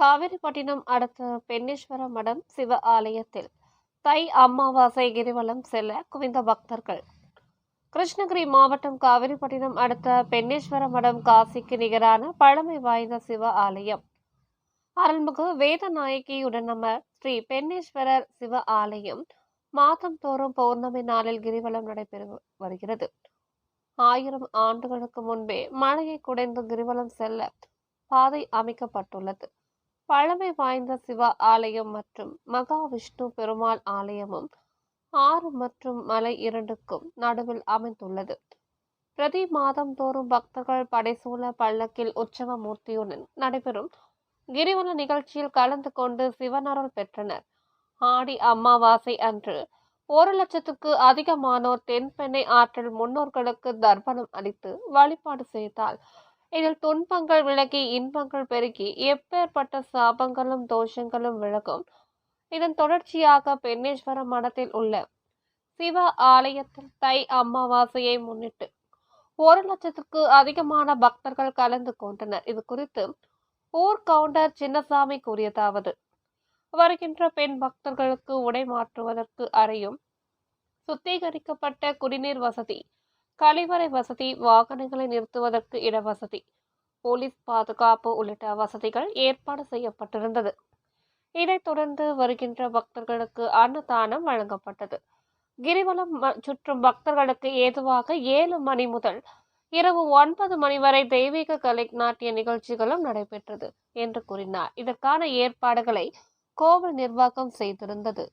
காவிரிப்பட்டினம் அடுத்த பெண்ணீஸ்வர மடம் சிவ ஆலயத்தில். தை அமாவாசை கிரிவலம் செல்ல குவிந்த பக்தர்கள். கிருஷ்ணகிரி மாவட்டம் காவிரிப்பட்டினம் அடுத்த பெண்ணீஸ்வர மடம் காசிக்கு நிகரான பழமை வாய்ந்த சிவ ஆலயம். அருள்மிகு வேதநாயகியுடன் நம்ம ஸ்ரீ பெண்ணீஸ்வரர் சிவ ஆலயம் மாதம் தோறும் பௌர்ணமி நாளில் கிரிவலம் நடைபெறு வருகிறது. ஆயிரம் ஆண்டுகளுக்கு முன்பே மலையை குடைந்து கிரிவலம் செல்ல பாதை அமைக்கப்பட்டுள்ளது. பழமை வாய்ந்த சிவ ஆலயம் மற்றும் மகாவிஷ்ணு பெருமாள் ஆலயமும் ஆறு மற்றும் மலை இரண்டுக்கும் நடுவில் அமைந்துள்ளது. பிரதி மாதம் தோறும் பக்தர்கள் படைசூழ பல்லக்கில் உற்சவ மூர்த்தியுடன் நடைபெறும் கிரிவல நிகழ்ச்சியில் கலந்து கொண்டு சிவனருள் பெற்றனர். ஆடி அமாவாசை அன்று ஒரு லட்சத்துக்கு அதிகமானோர் தென்பெண்ணை ஆற்றில் முன்னோர்களுக்கு தர்ப்பணம் அளித்து வழிபாடு செய்தால் இதில் துன்பங்கள் விலகி இன்பங்கள் பெருகி எப்பேற்பட்ட சாபங்களும் தோஷங்களும் விலகும். இதன் தொடர்ச்சியாக பெண்ணேஸ்வர மடத்தில் உள்ள சிவ ஆலயத்தில் தை அமாவாசையை முன்னிட்டு ஒரு லட்சத்துக்கு அதிகமான பக்தர்கள் கலந்து கொண்டனர். இது குறித்து ஊர் கவுண்டர் சின்னசாமி கூறியதாவது வருகின்ற பெண் பக்தர்களுக்கு உடை மாற்றுவதற்கு அறையும் சுத்திகரிக்கப்பட்ட குடிநீர் வசதி கழிவறை வசதி வாகனங்களை நிறுத்துவதற்கு இடவசதி போலீஸ் பாதுகாப்பு உள்ளிட்ட வசதிகள் ஏற்பாடு செய்யப்பட்டிருந்தது. இதைத் தொடர்ந்து வருகின்ற பக்தர்களுக்கு அன்னதானம் வழங்கப்பட்டது. கிரிவலம் சுற்றும் பக்தர்களுக்கு ஏதுவாக ஏழு மணி முதல் இரவு ஒன்பது மணி வரை தெய்வீக கலை நாட்டிய நிகழ்ச்சிகளும் நடைபெற்றது என்று கூறினார். இதற்கான ஏற்பாடுகளை கோவில் நிர்வாகம் செய்திருந்தது.